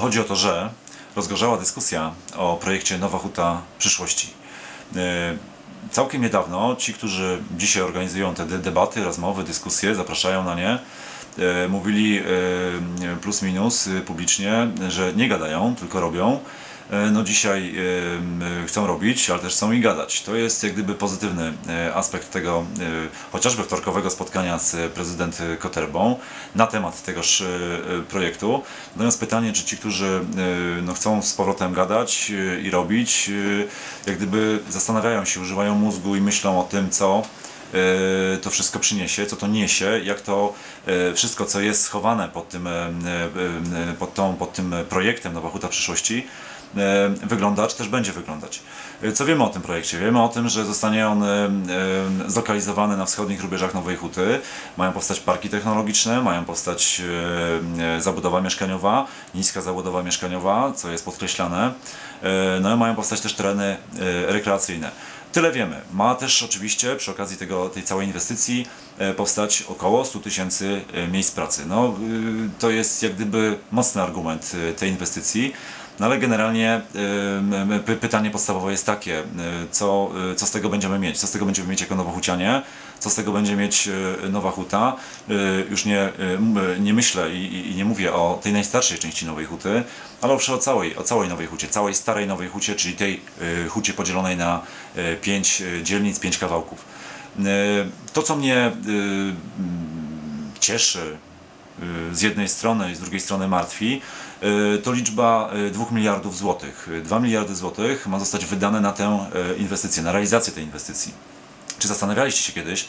chodzi o to, że rozgorzała dyskusja o projekcie Nowa Huta Przyszłości. E, Całkiem niedawno ci, którzy dzisiaj organizują te de- debaty, rozmowy, dyskusje, zapraszają na nie, e, mówili e, plus minus e, publicznie, że nie gadają, tylko robią. E, No dzisiaj e, m, chcą robić, ale też chcą i gadać. To jest jak gdyby pozytywny e, aspekt tego e, chociażby wtorkowego spotkania z prezydent Koterbą na temat tegoż e, e, projektu. Natomiast pytanie, czy ci, którzy e, no, chcą z powrotem gadać e, i robić, e, jak gdyby zastanawiają się, używają mózgu i myślą o tym, co e, to wszystko przyniesie, co to niesie, jak to e, wszystko, co jest schowane pod tym, e, e, e, pod tą, pod tym projektem Nowa Huta Przyszłości, e, wygląda, czy też będzie wyglądać. E, Co wiemy o tym projekcie? Wiemy o tym, że zostanie on e, zlokalizowany na wschodnich rubieżach Nowej Huty. Mają powstać parki technologiczne, mają powstać zabudowa mieszkaniowa, niska zabudowa mieszkaniowa, co jest podkreślane. No i mają powstać też tereny rekreacyjne. Tyle wiemy. Ma też oczywiście przy okazji tego, tej całej inwestycji powstać około 100 tysięcy miejsc pracy. No, to jest jak gdyby mocny argument tej inwestycji. No ale generalnie y, pytanie podstawowe jest takie, co, y, co z tego będziemy mieć? Co z tego będziemy mieć jako Nowohucianie? Co z tego będzie mieć y, Nowa Huta? Y, Już nie, nie myślę i, i- nie mówię o tej najstarszej części Nowej Huty, ale owszem o całej, o całej Nowej Hucie, całej starej Nowej Hucie, czyli tej hucie podzielonej na pięć dzielnic, pięć kawałków. To, co mnie cieszy, z jednej strony i z drugiej strony martwi, to liczba 2 miliardów złotych. 2 miliardy złotych ma zostać wydane na tę inwestycję, na realizację tej inwestycji. Czy zastanawialiście się kiedyś, e,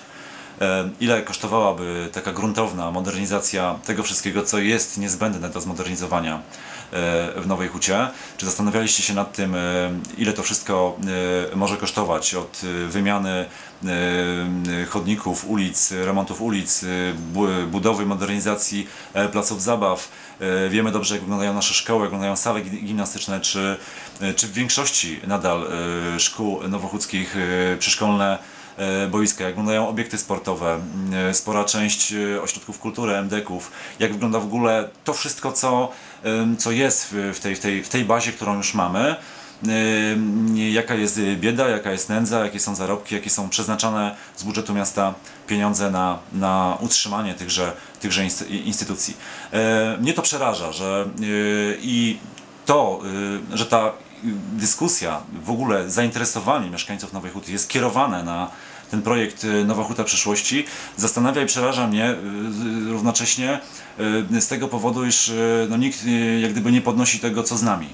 ile kosztowałaby taka gruntowna modernizacja tego wszystkiego, co jest niezbędne do zmodernizowania e, w Nowej Hucie? Czy zastanawialiście się nad tym, e, ile to wszystko e, może kosztować od e, wymiany e, chodników, ulic, remontów ulic, e, bu- budowy, modernizacji e, placów zabaw? E, Wiemy dobrze, jak wyglądają nasze szkoły, jak wyglądają sale gi- gimnastyczne, czy, e, czy w większości nadal e, szkół nowochódzkich e, przyszkolne e, boiska, jak wyglądają obiekty sportowe, e, spora część e, ośrodków kultury, MDK-ów, jak wygląda w ogóle to wszystko, co, co jest w, tej, w, tej, w tej bazie, którą już mamy. Jaka jest bieda, jaka jest nędza, jakie są zarobki, jakie są przeznaczane z budżetu miasta pieniądze na, na utrzymanie tychże, tychże inst- instytucji. E, Mnie to przeraża, że e, i to, że ta dyskusja, w ogóle zainteresowanie mieszkańców Nowej Huty jest kierowane na ten projekt y, Nowa Huta Przyszłości, zastanawia i przeraża mnie y, y, równocześnie z tego powodu, iż no, nikt jak gdyby nie podnosi tego, co z nami.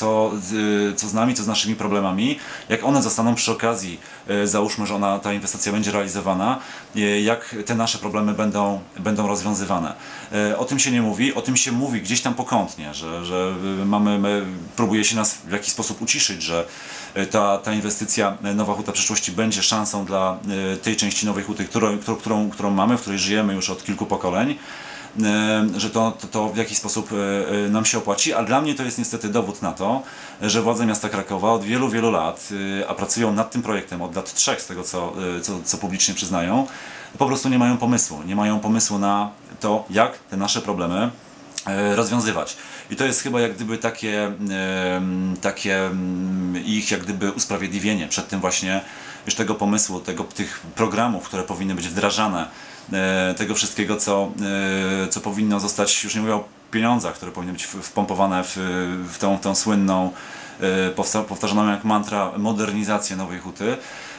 Co, z- co z nami, co z naszymi problemami, jak one zostaną przy okazji, y, załóżmy, że ona, ta inwestycja będzie realizowana, y, jak te nasze problemy będą, będą rozwiązywane. O tym się nie mówi, o tym się mówi gdzieś tam pokątnie, że, że y, mamy, my, próbuje się nas w jakiś sposób uciszyć, że y, ta, ta inwestycja y, Nowa Huta Przyszłości będzie szansą dla y, tej części Nowej Huty, którą, którą, którą, mamy, w której żyjemy już od kilku pokoleń. y, że to, to, to w jakiś sposób y, y, nam się opłaci, a dla mnie to jest niestety dowód na to, że władze miasta Krakowa od wielu, wielu lat, a pracują nad tym projektem od lat trzech, z tego co, co, co publicznie przyznają, po prostu nie mają pomysłu. Nie mają pomysłu na to, jak te nasze problemy e, rozwiązywać. I to jest chyba jak gdyby takie, takie ich jak gdyby usprawiedliwienie przed tym właśnie już tego pomysłu, tego, tych programów, które powinny być wdrażane, e, tego wszystkiego, co, e, co powinno zostać, już nie mówię o pieniądzach, które powinny być w- wpompowane w, w tą, tą słynną, e, powtarzaną jak mantra, modernizację Nowej Huty.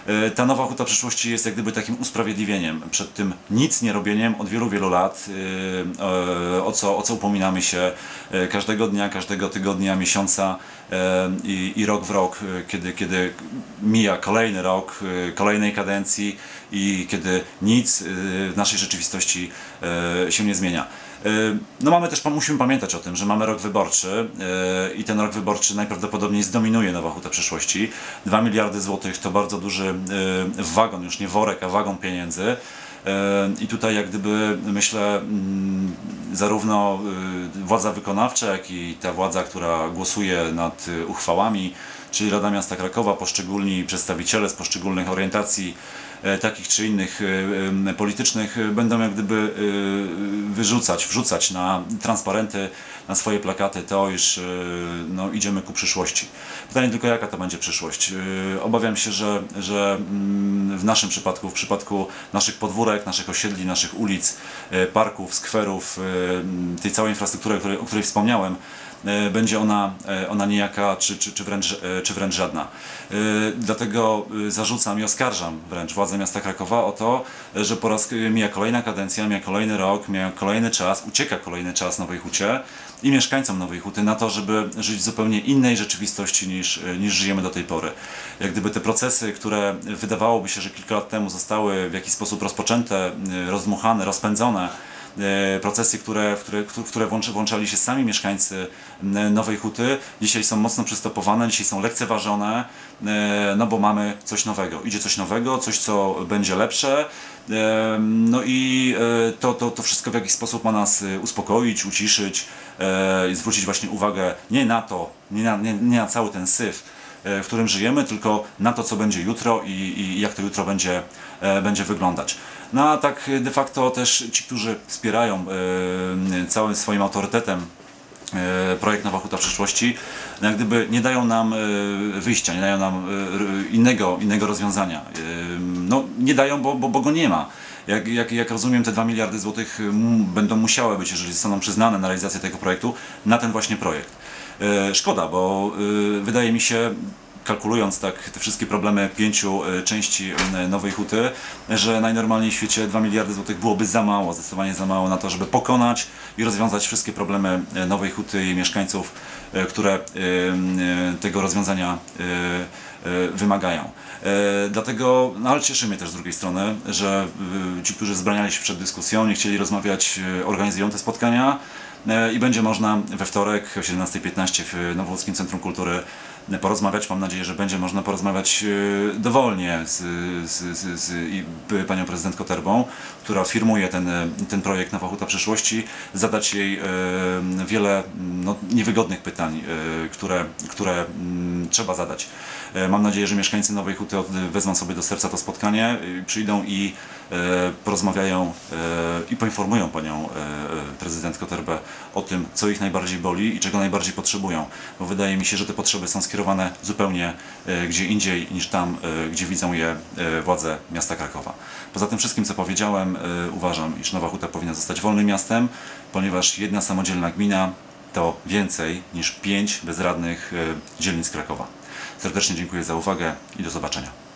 E, Ta nowa huta przyszłości jest jak gdyby takim usprawiedliwieniem przed tym nic nie robieniem od wielu, wielu lat, e, e, o co, o co upominamy się każdego dnia, każdego tygodnia, miesiąca i, i rok w rok, kiedy, kiedy mija kolejny rok kolejnej kadencji i kiedy nic w naszej rzeczywistości się nie zmienia. E, No mamy też, musimy pamiętać o tym, że mamy rok wyborczy e, i ten rok wyborczy najprawdopodobniej zdominuje Nowa Huta Przyszłości. 2 miliardy złotych to bardzo duży e, wagon, już nie worek, a wagon pieniędzy. I tutaj jak gdyby myślę mm, zarówno władza wykonawcza, jak i ta władza, która głosuje nad uchwałami, czyli Rada Miasta Krakowa, poszczególni przedstawiciele z poszczególnych orientacji e, takich czy innych e, e, politycznych będą jak gdyby wyrzucać, wrzucać na transparenty, na swoje plakaty to, iż no, idziemy ku przyszłości. Pytanie tylko, jaka to będzie przyszłość. Obawiam się, że, że mm, w naszym przypadku, w przypadku naszych podwórek, naszych osiedli, naszych ulic, parków, skwerów, tej całej infrastruktury, o której, wspomniałem, będzie ona, e, ona niejaka, czy, czy, czy, wręcz, e, czy wręcz żadna. E, Dlatego e, zarzucam i oskarżam wręcz władze miasta Krakowa o to, e, że po raz e, mija kolejna kadencja, mija kolejny rok, mija kolejny czas, ucieka kolejny czas Nowej Hucie i mieszkańcom Nowej Huty na to, żeby żyć w zupełnie innej rzeczywistości niż, e, niż żyjemy do tej pory. Jak gdyby te procesy, które wydawałoby się, że kilka lat temu zostały w jakiś sposób rozpoczęte, e, rozdmuchane, rozpędzone, e, procesy, które, w które, które włączali się sami mieszkańcy Nowej Huty, dzisiaj są mocno przystopowane, dzisiaj są lekceważone, e, no bo mamy coś nowego. Idzie coś nowego, coś co będzie lepsze, e, no i e, to, to, to wszystko w jakiś sposób ma nas e, uspokoić, uciszyć e, i zwrócić właśnie uwagę nie na to, nie na, nie, nie na cały ten syf, e, w którym żyjemy, tylko na to, co będzie jutro i, i jak to jutro będzie, e, będzie wyglądać. No a tak de facto też ci, którzy wspierają e, całym swoim autorytetem e, projekt Nowa Huta Przyszłości, no jak gdyby nie dają nam e, wyjścia, nie dają nam innego, innego rozwiązania. No nie dają, bo, bo, bo go nie ma. Jak, jak, jak rozumiem, te 2 miliardy złotych będą musiały być, jeżeli zostaną przyznane na realizację tego projektu, na ten właśnie projekt. Szkoda, bo wydaje mi się, kalkulując tak te wszystkie problemy pięciu e, części Nowej Huty, że najnormalniej w świecie 2 miliardy złotych byłoby za mało, zdecydowanie za mało na to, żeby pokonać i rozwiązać wszystkie problemy e, Nowej Huty i mieszkańców, e, które tego rozwiązania wymagają. Dlatego, no ale cieszy mnie też z drugiej strony, że ci, którzy zbraniali się przed dyskusją, nie chcieli rozmawiać, organizują te spotkania i będzie można we wtorek o 17.15 w Nowołódzkim Centrum Kultury porozmawiać. Mam nadzieję, że będzie można porozmawiać e, dowolnie z, z, z, z panią prezydent Koterbą, która firmuje ten, e, ten projekt Nowa Huta Przyszłości, zadać jej e, wiele no, niewygodnych pytań, które, które mm, trzeba zadać. Mam nadzieję, że mieszkańcy Nowej Huty wezmą sobie do serca to spotkanie, przyjdą i porozmawiają e, i poinformują panią e, e, prezydent Koterbę o tym, co ich najbardziej boli i czego najbardziej potrzebują. Bo wydaje mi się, że te potrzeby są skierowane zupełnie e, gdzie indziej niż tam, e, gdzie widzą je e, władze miasta Krakowa. Poza tym wszystkim, co powiedziałem, e, uważam, iż Nowa Huta powinna zostać wolnym miastem, ponieważ jedna samodzielna gmina to więcej niż pięć bezradnych e, dzielnic Krakowa. Serdecznie dziękuję za uwagę i do zobaczenia.